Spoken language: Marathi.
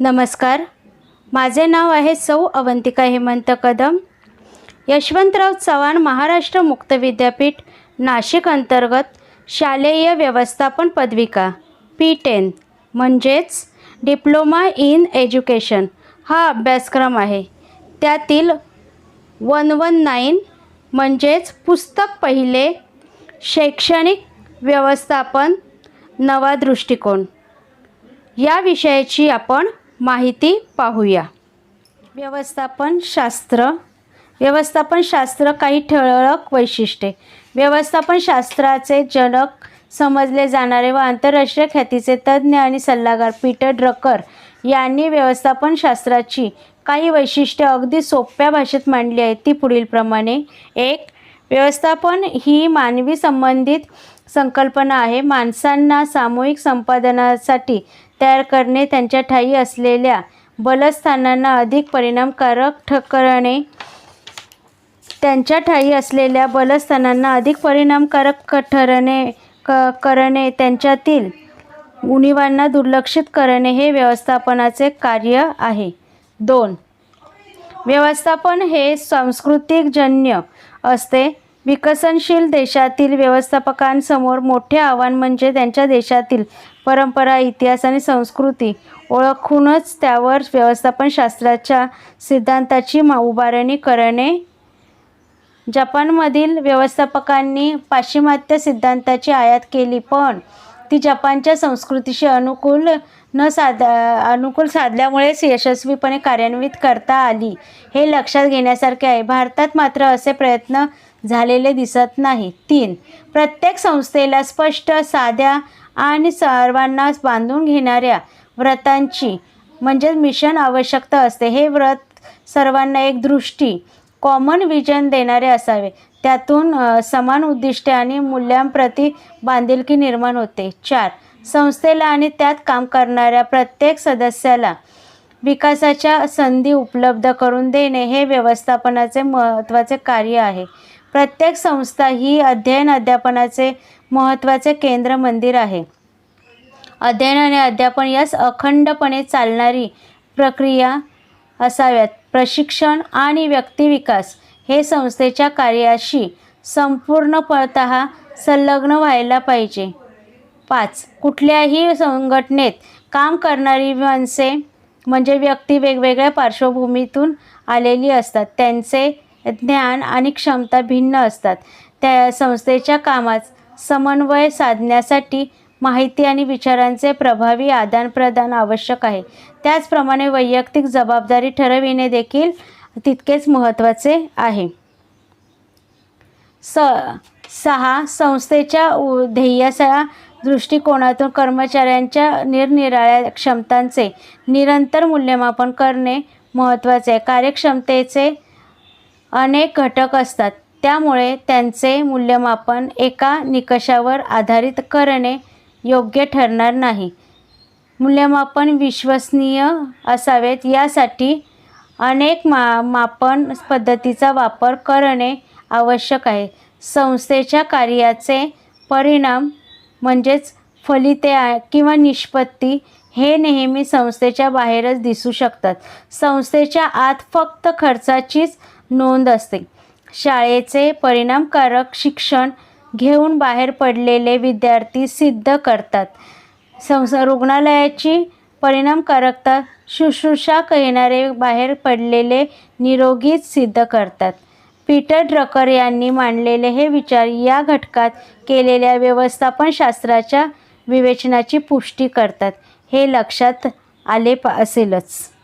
नमस्कार. माझे नाव आहे सौ अवंतिका हेमंत कदम. यशवंतराव चव्हाण महाराष्ट्र मुक्त विद्यापीठ नाशिक अंतर्गत शालेय व्यवस्थापन पदविका पी टेन म्हणजेच डिप्लोमा इन एज्युकेशन हा अभ्यासक्रम आहे. त्यातील वन वन नाईन म्हणजेच पुस्तक पहिले शैक्षणिक व्यवस्थापन नवा दृष्टिकोन. या विषयाची आपण माहिती पाहूया. व्यवस्थापन शास्त्र. व्यवस्थापन शास्त्र काही ठळक वैशिष्ट्ये. व्यवस्थापन शास्त्राचे जनक समजले जाणारे व आंतरराष्ट्रीय ख्यातीचे तज्ज्ञ आणि सल्लागार पीटर ड्रकर यांनी व्यवस्थापन शास्त्राची काही वैशिष्ट्ये अगदी सोप्या भाषेत मांडली आहेत. ती पुढीलप्रमाणे एक व्यवस्थापन ही मानवी संबंधित संकल्पना आहे. माणसांना सामूहिक संपादनासाठी तयार करणे त्यांच्या ठाई असलेल्या बलस्थानांना अधिक परिणामकारक ठ करणे त्यांच्या ठाई असलेल्या बलस्थानांना अधिक परिणामकारक ठरणे क करणे त्यांच्यातील उणिवांना दुर्लक्षित करणे हे व्यवस्थापनाचे कार्य आहे. दोन व्यवस्थापन हे सांस्कृतिकजन्य असते. विकसनशील देशातील व्यवस्थापकांसमोर मोठे आव्हान म्हणजे त्यांच्या देशातील परंपरा इतिहास आणि संस्कृती. ओळखूनच त्यावर व्यवस्थापन शास्त्राच्या सिद्धांताची मा उभारणी करणे. जपानमधील व्यवस्थापकांनी पाश्चिमात्य सिद्धांताची आयात केली पण ती जपानच्या संस्कृतीशी अनुकूल न साध अनुकूल साधल्यामुळेच यशस्वीपणे कार्यान्वित करता आली. हे लक्षात घेण्यासारखे आहे. भारतात मात्र असे प्रयत्न झालेले दिसत नाही. तीन. प्रत्येक संस्थेला स्पष्ट साध्या आणि सर्वांना बांधून घेणाऱ्या व्रतांची म्हणजे मिशन आवश्यकता असते. हे व्रत सर्वांना एक दृष्टी कॉमन विजन देणारे असावे. त्यातून समान उद्दिष्टे आणि मूल्यांप्रती बांधिलकी निर्माण होते. चार. संस्थेला आणि त्यात काम करणाऱ्या प्रत्येक सदस्याला विकासाच्या संधी उपलब्ध करून देणे हे व्यवस्थापनाचे महत्त्वाचे कार्य आहे. प्रत्येक संस्था ही अध्ययन अध्यापनाचे महत्त्वाचे केंद्र मंदिर आहे. अध्ययन आणि अध्यापन यास अखंडपणे चालणारी प्रक्रिया असाव्यात. प्रशिक्षण आणि व्यक्तिविकास हे संस्थेच्या कार्याशी संपूर्णपत संलग्न व्हायला पाहिजे. पाच. कुठल्याही संघटनेत काम करणारी माणसे म्हणजे व्यक्ती वेगवेगळ्या पार्श्वभूमीतून आलेली असतात. त्यांचे ज्ञान आणि क्षमता भिन्न असतात. त्या संस्थेच्या कामात समन्वय साधण्यासाठी माहिती आणि विचारांचे प्रभावी आदानप्रदान आवश्यक आहे. त्याचप्रमाणे वैयक्तिक जबाबदारी ठरविणे देखील तितकेच महत्त्वाचे आहे. स सहा संस्थेच्या उ ध्येयाच्या दृष्टिकोनातून कर्मचाऱ्यांच्या निरनिराळ्या क्षमतांचे निरंतर मूल्यमापन करणे महत्त्वाचे आहे. कार्यक्षमतेचे अनेक घटक असतात. त्यामुळे त्यांचे मूल्यमापन एका निकषावर आधारित करणे योग्य ठरणार नाही. मूल्यमापन विश्वसनीय असावेत यासाठी अनेक मा मापन पद्धतीचा वापर करणे आवश्यक आहे. संस्थेच्या कार्याचे परिणाम म्हणजेच फलिते किंवा निष्पत्ती हे नेहमी संस्थेच्या बाहेरच दिसू शकतात. संस्थेच्या आत फक्त खर्चाचीच नोंद असते. शाळेचे परिणामकारक शिक्षण घेऊन बाहेर पडलेले विद्यार्थी सिद्ध करतात. संस रुग्णालयाची परिणामकारकता शुश्रूषा करणारे बाहेर पडलेले निरोगीच सिद्ध करतात. पीटर ड्रकर यांनी मांडलेले हे विचार या घटकात केलेल्या व्यवस्थापनशास्त्राच्या विवेचनाची पुष्टी करतात. हे लक्षात आले पा असेलच.